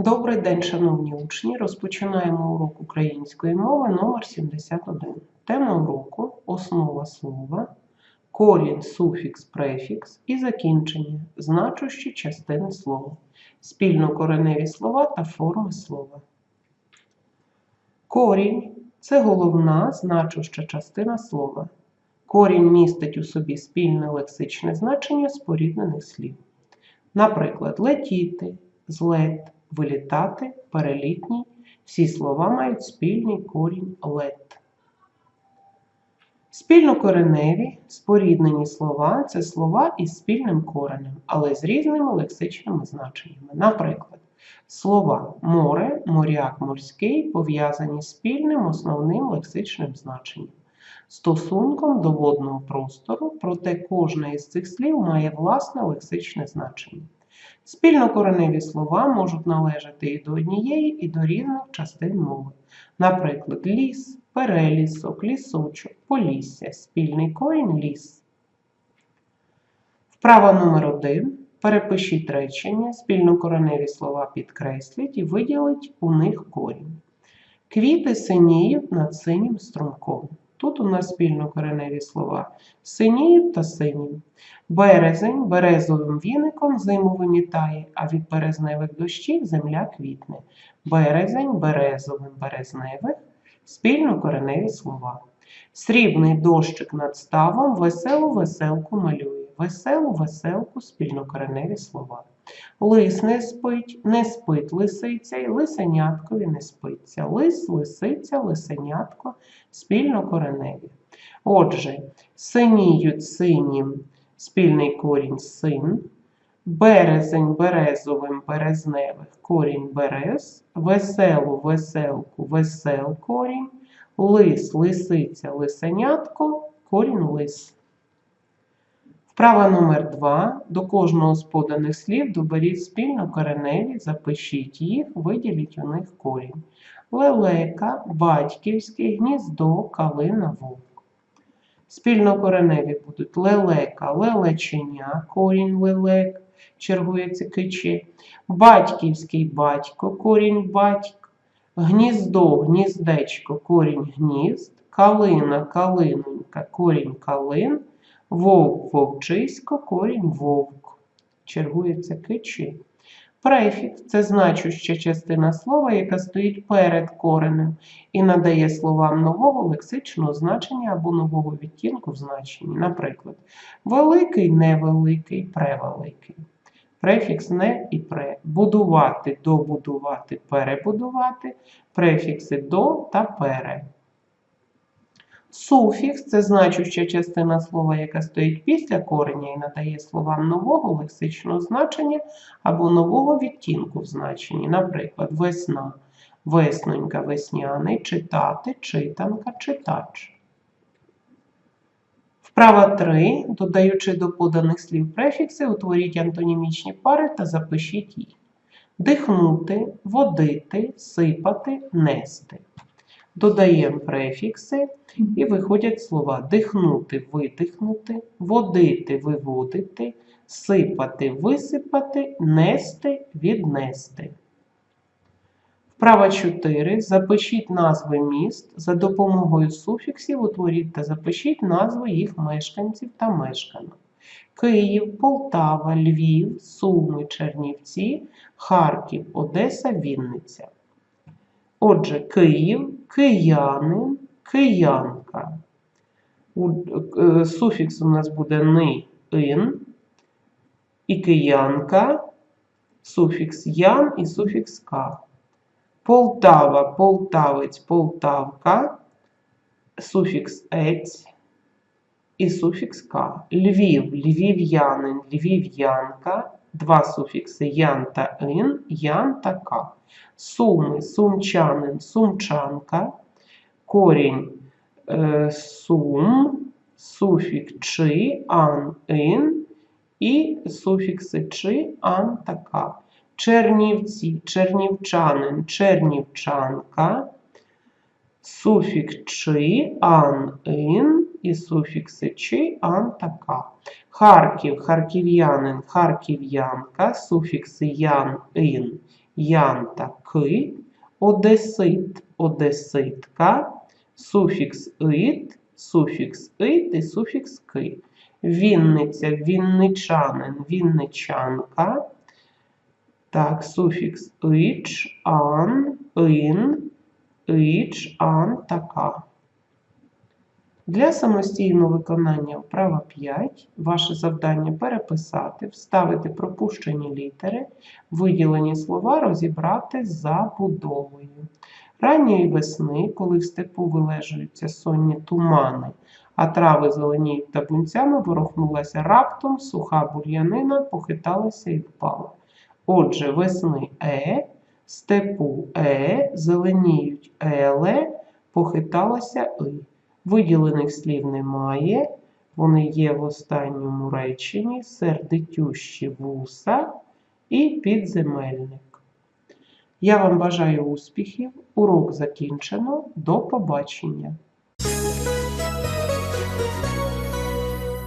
Добрий день, шановні учні! Розпочинаємо урок української мови номер 71. Тема уроку основа слова, корінь, суфікс, префікс і закінчення, значущі частини слова, спільнокореневі слова та форми слова. Корінь це головна значуща частина слова. Корінь містить у собі спільне лексичне значення споріднених слів. Наприклад, летіти, злет, вилітати, перелітній. Всі слова мають спільний корінь лет. Спільнокореневі споріднені слова це слова із спільним коренем, але з різними лексичними значеннями. Наприклад, слова море, моряк, морський пов'язані спільним основним лексичним значенням. Стосунком до водного простору, проте кожне із цих слів має власне лексичне значення. Спільнокореневі слова можуть належати і до однієї, і до різних частин мови. Наприклад, ліс, перелісок, лісочок, полісся, спільний корінь ліс. Вправа номер 1. Перепишіть речення, спільнокореневі слова підкресліть і виділіть у них корінь. Квіти синіють над синім струмком. Тут у нас спільнокореневі слова синіють та синім. Березень березовим віником зиму вимітає, а від березневих дощів земля квітне. Березень березовим березневих спільнокореневі слова. Срібний дощик над ставом веселу веселку малює. Веселу веселку спільнокореневі слова. Лис не спить, не спить лисиця, і лисеняткові не спиться. Лис, лисиця, лисенятко спільнокореневі. Отже, синіють синім спільний корінь син, березень березовим березневих корінь берез, веселу веселку весел корінь, лис, лисиця, лисенятко, корінь лис. Вправа номер 2. До кожного з поданих слів доберіть спільно кореневі, запишіть їх, виділіть у них корінь. Лелека, батьківське, гніздо, калина, вовк. Спільнокореневі будуть лелека, лелеченя, корінь лелек, чергується кичі, батьківський батько, корінь батьк, гніздо, гніздечко, корінь гнізд, калина, калинонька, корінь калин, вовк, вовчисько, корінь вовк. Чергується кичі. Префікс це значуща частина слова, яка стоїть перед коренем і надає словам нового лексичного значення або нового відтінку в значенні. Наприклад, великий, невеликий, превеликий. Префікс не і пре. Будувати, добудувати, перебудувати. Префікси до та пере. Суфікс це значуща частина слова, яка стоїть після кореня і надає словам нового лексичного значення або нового відтінку в значенні. Наприклад, весна, веснонька, весняний, читати, читанка, читач. Вправа 3. Додаючи до поданих слів префікси, утворіть антонімічні пари та запишіть їх. Дихнути, водити, сипати, нести. Додаємо префікси і виходять слова дихнути, видихнути, водити, виводити, сипати, висипати, нести, віднести. Вправа 4. Запишіть назви міст. За допомогою суфіксів утворіть та запишіть назви їх мешканців та мешканок. Київ, Полтава, Львів, Суми, Чернівці, Харків, Одеса, Вінниця. Отже, Київ, киянин, киянка. Е, суфікс у нас буде ни, ин. І киянка, суфікс ян і суфікс ка. Полтава, полтавець, полтавка, суфікс ець і суфікс ка. Львів, львів'янин, львів'янка, два суфікси ян та ин, ян та ка. Суми, сумчанин, сумчанка, корінь е, сум, суфікс чи, ан, ин і суфікси чи, ан та ка. Чернівці, чернівчанин, чернівчанка, суфікс чи, ан, ин і суфікси чи, ан та ка. Харків, харків'янин, харків'янка, суфікси ян, ин, янта ки, одесит, одеситка, суфікс ит, суфікс ит і суфікс ки. Вінниця, вінничанин, вінничанка. Так, суфікс ич, ан, ин, ич, ан, така. Для самостійного виконання вправа 5 ваше завдання переписати, вставити пропущені літери, виділені слова розібрати за будовою. Ранньої весни, коли в степу вилежуються сонні тумани, а трави зеленіють табунцями, ворухнулася раптом, суха бур'янина похиталася і впала. Отже, весни е, степу е, зеленіють еле, похиталася и. Виділених слів немає, вони є в останньому реченні, сердитющі вуса і підземельник. Я вам бажаю успіхів. Урок закінчено. До побачення!